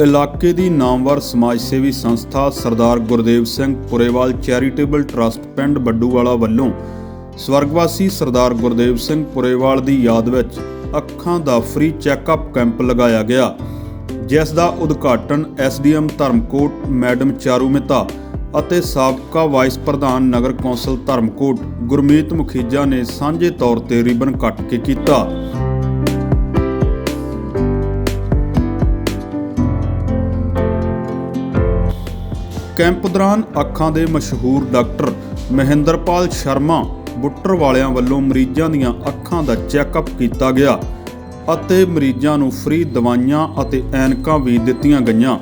ਇਲਾਕੇ ਦੀ ਨਾਮਵਰ ਸਮਾਜ ਸੇਵੀ ਸੰਸਥਾ ਸਰਦਾਰ ਗੁਰਦੇਵ ਸਿੰਘ ਪੁਰੇਵਾਲ ਚੈਰੀਟੇਬਲ ਟਰਸਟ ਪਿੰਡ ਬੱਡੂਵਾਲਾ ਵੱਲੋਂ ਸਵਰਗਵਾਸੀ ਸਰਦਾਰ ਗੁਰਦੇਵ ਸਿੰਘ ਪੁਰੇਵਾਲ ਦੀ ਯਾਦ ਵਿੱਚ ਅੱਖਾਂ ਦਾ ਫ੍ਰੀ ਚੈੱਕਅਪ ਕੈਂਪ ਲਗਾਇਆ ਗਿਆ, ਜਿਸ ਦਾ ਉਦਘਾਟਨ ਐਸਡੀਐਮ ਧਰਮਕੋਟ ਮੈਡਮ ਚਾਰੂ ਮਹਿਤਾ ਅਤੇ ਸਾਬਕਾ ਵਾਈਸ ਪ੍ਰਧਾਨ ਨਗਰ ਕੌਂਸਲ ਧਰਮਕੋਟ ਗੁਰਮੀਤ ਮੁਖੀਜਾ ਨੇ ਸਾਂਝੇ ਤੌਰ ਤੇ ਰਿਬਨ ਕੱਟ ਕੇ ਕੀਤਾ। ਕੈਂਪ ਦੌਰਾਨ ਅੱਖਾਂ ਦੇ ਮਸ਼ਹੂਰ ਡਾਕਟਰ ਮਹਿੰਦਰਪਾਲ ਸ਼ਰਮਾ, ਬੁੱਟਰ ਵਾਲਿਆਂ ਵੱਲੋਂ ਮਰੀਜ਼ਾਂ ਦੀਆਂ ਅੱਖਾਂ ਦਾ ਚੈੱਕਅਪ ਕੀਤਾ ਗਿਆ ਅਤੇ ਮਰੀਜ਼ਾਂ ਨੂੰ ਫ੍ਰੀ ਦਵਾਈਆਂ ਅਤੇ ਐਨਕਾਂ ਵੀ ਦਿੱਤੀਆਂ ਗਈਆਂ।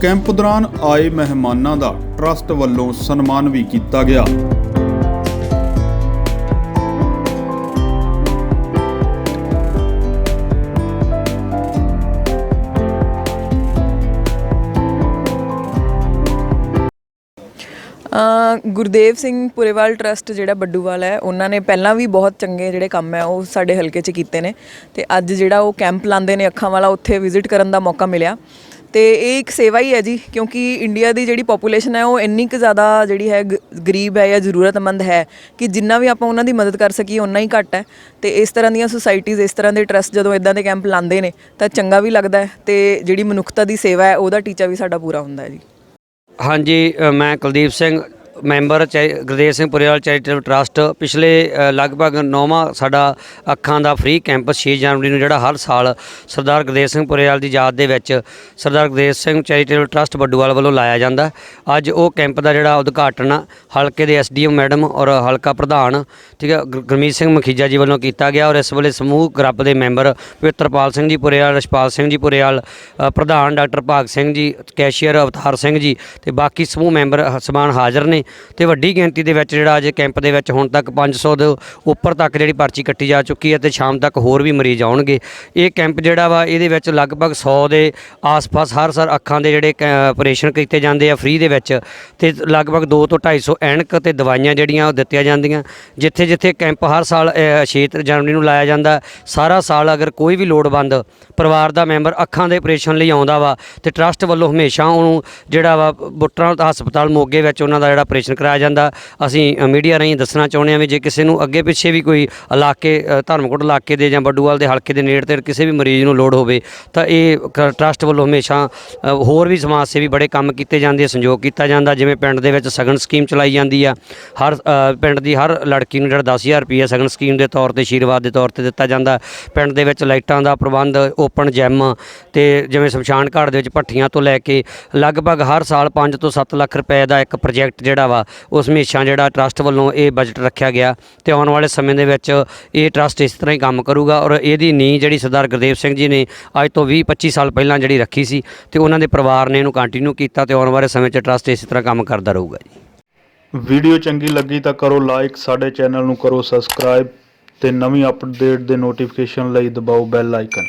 ਕੈਂਪ ਦੌਰਾਨ ਆਏ ਮਹਿਮਾਨਾਂ ਦਾ ਟਰਸਟ ਵੱਲੋਂ ਸਨਮਾਨ ਵੀ ਕੀਤਾ ਗਿਆ। ਗੁਰਦੇਵ ਸਿੰਘ ਪੁਰੇਵਾਲ ਟਰਸਟ ਜਿਹੜਾ ਬੱਡੂਵਾਲ ਹੈ, ਉਹਨਾਂ ਨੇ ਪਹਿਲਾਂ ਵੀ ਬਹੁਤ ਚੰਗੇ ਜਿਹੜੇ ਕੰਮ ਹੈ, ਉਹ ਸਾਡੇ ਹਲਕੇ 'ਚ ਕੀਤੇ ਨੇ। ਤੇ ਅੱਜ ਜਿਹੜਾ ਉਹ ਕੈਂਪ ਲਾਉਂਦੇ ਨੇ ਅੱਖਾਂ ਵਾਲਾ, ਉੱਥੇ ਵਿਜ਼ਿਟ ਕਰਨ ਦਾ ਮੌਕਾ ਮਿਲਿਆ। ਤੇ ਇਹ ਇੱਕ ਸੇਵਾ ਹੀ ਹੈ ਜੀ, ਕਿਉਂਕਿ ਇੰਡੀਆ ਦੀ ਜਿਹੜੀ ਪੋਪੂਲੇਸ਼ਨ ਹੈ, ਉਹ ਇੰਨੀ ਕੁ ਜ਼ਿਆਦਾ ਜਿਹੜੀ ਹੈ ਗ- ਗਰੀਬ ਹੈ ਜਾਂ ਜ਼ਰੂਰਤਮੰਦ ਹੈ ਕਿ ਜਿੰਨਾ ਵੀ ਆਪਾਂ ਉਹਨਾਂ ਦੀ ਮਦਦ ਕਰ ਸਕੀਏ ਉਨਾ ਹੀ ਘੱਟ ਹੈ। ਤੇ ਇਸ ਤਰ੍ਹਾਂ ਦੀਆਂ ਸੁਸਾਇਟੀਜ਼ ਇਸ ਤਰ੍ਹਾਂ ਦੇ ਟਰਸਟ ਜਦੋਂ ਇਦਾਂ ਦੇ ਕੈਂਪ ਲਾਉਂਦੇ ਨੇ, ਤਾਂ ਚੰਗਾ ਵੀ ਲੱਗਦਾ ਹੈ। ਤੇ ਜਿਹੜੀ ਮਨੁੱਖਤਾ ਦੀ ਸੇਵਾ ਹੈ, ਉਹਦਾ ਟੀਚਾ ਵੀ ਸਾਡਾ ਪੂਰਾ ਹੁੰਦਾ ਹੈ ਜੀ। ਹਾਂਜੀ ਮੈਂ ਕੁਲਦੀਪ ਸਿੰਘ ਮੈਂਬਰ ਚੈ- ਗੁਰਦੇਵ ਸਿੰਘ ਪੁਰੇਵਾਲ ਚੈਰੀਟੇਬਲ ਟਰਸਟ ਪਿਛਲੇ ਲਗਭਗ ਨੌਵਾਂ ਸਾਡਾ ਅੱਖਾਂ ਦਾ ਫ੍ਰੀ ਕੈਂਪ 6 ਜਨਵਰੀ ਨੂੰ ਜਿਹੜਾ ਹਰ ਸਾਲ ਸਰਦਾਰ ਗੁਰਦੇਵ ਸਿੰਘ ਪੁਰੇਵਾਲ ਦੀ ਯਾਦ ਦੇ ਵਿੱਚ ਸਰਦਾਰ ਗੁਰਦੇਵ ਸਿੰਘ ਚੈਰੀਟੇਬਲ ਟਰਸਟ ਬੱਡੂਵਾਲ ਵੱਲੋਂ ਲਾਇਆ ਜਾਂਦਾ। ਅੱਜ ਉਹ ਕੈਂਪ ਦਾ ਜਿਹੜਾ ਉਦਘਾਟਨ ਹਲਕੇ ਦੇ ਐਸਡੀਐਮ ਮੈਡਮ ਔਰ ਹਲਕਾ ਪ੍ਰਧਾਨ, ਠੀਕ ਹੈ, ਗੁਰ- ਗੁਰਮੀਤ ਸਿੰਘ ਮਖੀਜਾ ਜੀ ਵੱਲੋਂ ਕੀਤਾ ਗਿਆ ਔਰ ਇਸ ਵੇਲੇ ਸਮੂਹ ਗਰੁੱਪ ਦੇ ਮੈਂਬਰ ਪਵਿੱਤਰਪਾਲ ਸਿੰਘ ਜੀ ਪੁਰੇਵਾਲ, ਰਛਪਾਲ ਸਿੰਘ ਜੀ ਪੁਰੇਵਾਲ ਪ੍ਰਧਾਨ ਡਾਕਟਰ ਭਾਗ ਸਿੰਘ ਜੀ, ਕੈਸ਼ੀਅਰ ਅਵਤਾਰ ਸਿੰਘ ਜੀ ਤੇ ਬਾਕੀ ਸਮੂਹ ਮੈਂਬਰ ਸਮਾਨ ਹਾਜ਼ਰ ਨੇ। ਤੇ ਵੱਡੀ ਗਿਣਤੀ ਦੇ ਵਿੱਚ ਜਿਹੜਾ ਅੱਜ ਕੈਂਪ ਦੇ ਵਿੱਚ ਹੁਣ ਤੱਕ 500 ਦੇ ਉੱਪਰ ਤੱਕ ਜਿਹੜੀ ਪਰਚੀ ਕੱਟੀ ਜਾ ਚੁੱਕੀ ਹੈ ਤੇ ਸ਼ਾਮ ਤੱਕ ਹੋਰ ਵੀ ਮਰੀਜ਼ ਆਉਣਗੇ। ਇਹ ਕੈਂਪ ਜਿਹੜਾ ਵਾ, ਇਹਦੇ ਵਿੱਚ ਲਗਭਗ 100 ਦੇ ਆਸ-ਪਾਸ ਹਰ ਸਾਲ ਅੱਖਾਂ ਦੇ ਜਿਹੜੇ ਆਪਰੇਸ਼ਨ ਕੀਤੇ ਜਾਂਦੇ ਆ ਫ੍ਰੀ ਦੇ ਵਿੱਚ ਤੇ ਲਗਭਗ 2 ਤੋਂ 250 ਐਨਕ ਤੇ ਦਵਾਈਆਂ ਜਿਹੜੀਆਂ ਉਹ ਦਿੱਤੀਆਂ ਜਾਂਦੀਆਂ। ਜਿੱਥੇ ਜਿੱਥੇ ਕੈਂਪ ਹਰ ਸਾਲ 6 ਜਨਵਰੀ ਨੂੰ ਲਾਇਆ ਜਾਂਦਾ, ਸਾਰਾ ਸਾਲ ਅਗਰ ਕੋਈ ਵੀ ਲੋੜਵੰਦ ਪਰਿਵਾਰ ਦਾ ਮੈਂਬਰ ਅੱਖਾਂ ਦੇ ਆਪਰੇਸ਼ਨ ਲਈ ਆਉਂਦਾ ਵਾ ਤੇ ਟਰਸਟ ਵੱਲੋਂ ਹਮੇਸ਼ਾ ਉਹਨੂੰ ਜਿਹੜਾ ਵਾ, ਬੁੱਟਰਾਂ, ਹਸਪਤਾਲ ਮੋਗੇ ਵਿੱਚ ਉਹਨਾਂ ਦਾ ਜਿਹੜਾ ਆਪਰੇਸ਼ਨ ਕਰਾਇਆ ਜਾਂਦਾ। ਅਸੀਂ ਮੀਡੀਆ ਰਾਹੀਂ ਦੱਸਣਾ ਚਾਹੁੰਦੇ ਹਾਂ ਵੀ ਜੇ ਕਿਸੇ ਨੂੰ ਅੱਗੇ ਪਿੱਛੇ ਵੀ ਕੋਈ ਇਲਾਕੇ ਅ, ਧਰਮਕੋਟ ਇਲਾਕੇ ਦੇ ਜਾਂ ਬੱਡੂਵਾਲ ਦੇ ਹਲਕੇ ਦੇ ਨੇੜੇ ਤੇ ਕਿਸੇ ਵੀ ਮਰੀਜ਼ ਨੂੰ ਲੋੜ ਹੋਵੇ ਤਾਂ ਇਹ ਕ- ਟਰਸਟ ਵੱਲੋਂ ਹਮੇਸ਼ਾ ਹੋਰ ਵੀ ਸਮਾਜ ਸੇਵੀ ਬੜੇ ਕੰਮ ਕੀਤੇ ਜਾਂਦੇ ਸੰਯੋਗ ਕੀਤਾ ਜਾਂਦਾ। ਜਿਵੇਂ ਪਿੰਡ ਦੇ ਵਿੱਚ ਸਗਨ ਸਕੀਮ ਚਲਾਈ ਜਾਂਦੀ ਆ। ਹਰ ਪਿੰਡ ਦੀ ਹਰ ਲੜਕੀ ਨੂੰ ਜਿਹੜਾ 10000 ਰੁਪਏ ਸਗਨ ਸਕੀਮ ਦੇ ਤੌਰ ਤੇ ਆਸ਼ੀਰਵਾਦ ਦੇ ਤੌਰ ਤੇ ਦਿੱਤਾ ਜਾਂਦਾ। ਪਿੰਡ ਦੇ ਵਿੱਚ ਲਾਈਟਾਂ ਦਾ ਪ੍ਰਬੰਧ ਓਪਨ ਜਿਮ ਤੇ ਜਿਵੇਂ ਸ਼ਮਸ਼ਾਨ ਘਾਟ ਦੇ ਵਿੱਚ ਭੱਠੀਆਂ ਤੋਂ ਲੈ ਕੇ ਲਗਭਗ ਹਰ ਸਾਲ 5 ਤੋਂ 7 ਲੱਖ ਰੁਪਏ ਦਾ ਇੱਕ ਪ੍ਰੋਜੈਕਟ ਜਿਹੜਾ ਜਿਹੜਾ ਵਾ, ਉਸ ਹਮੇਸ਼ਾ ਜਿਹੜਾ ਟਰਸਟ ਵੱਲੋਂ ਇਹ ਬਜਟ ਰੱਖਿਆ ਗਿਆ ਤੇ ਆਉਣ ਵਾਲੇ ਸਮੇਂ ਦੇ ਵਿੱਚ ਇਹ ਟਰਸਟ ਇਸ ਤਰ੍ਹਾਂ ਹੀ ਕੰਮ ਕਰੂਗਾ ਔਰ ਇਹਦੀ ਨੀਂਹ ਜਿਹੜੀ ਸਰਦਾਰ ਗੁਰਦੇਵ ਸਿੰਘ ਜੀ ਨੇ ਅੱਜ ਤੋਂ 20 25 ਸਾਲ ਪਹਿਲਾਂ ਜਿਹੜੀ ਰੱਖੀ ਸੀ ਤੇ ਉਹਨਾਂ ਦੇ ਪਰਿਵਾਰ ਨੇ ਇਹਨੂੰ ਕੰਟੀਨਿਊ ਕੀਤਾ ਤੇ ਆਉਣ ਵਾਲੇ ਸਮੇਂ 'ਚ ਟਰਸਟ ਇਸੇ ਤਰ੍ਹਾਂ ਕੰਮ ਕਰਦਾ ਰਹੂਗਾ ਜੀ। ਵੀਡੀਓ ਚੰਗੀ ਲੱਗੀ ਤਾਂ ਕਰੋ ਲਾਈਕ ਸਾਡੇ ਚੈਨਲ ਨੂੰ ਕਰੋ ਸਬਸਕ੍ਰਾਈਬ ਤੇ ਨਵੀਂ ਅਪਡੇਟ ਦੇ ਨੋਟੀਫਿਕੇਸ਼ਨ ਲਈ ਦਬਾਓ ਬੈਲ ਆਈਕਨ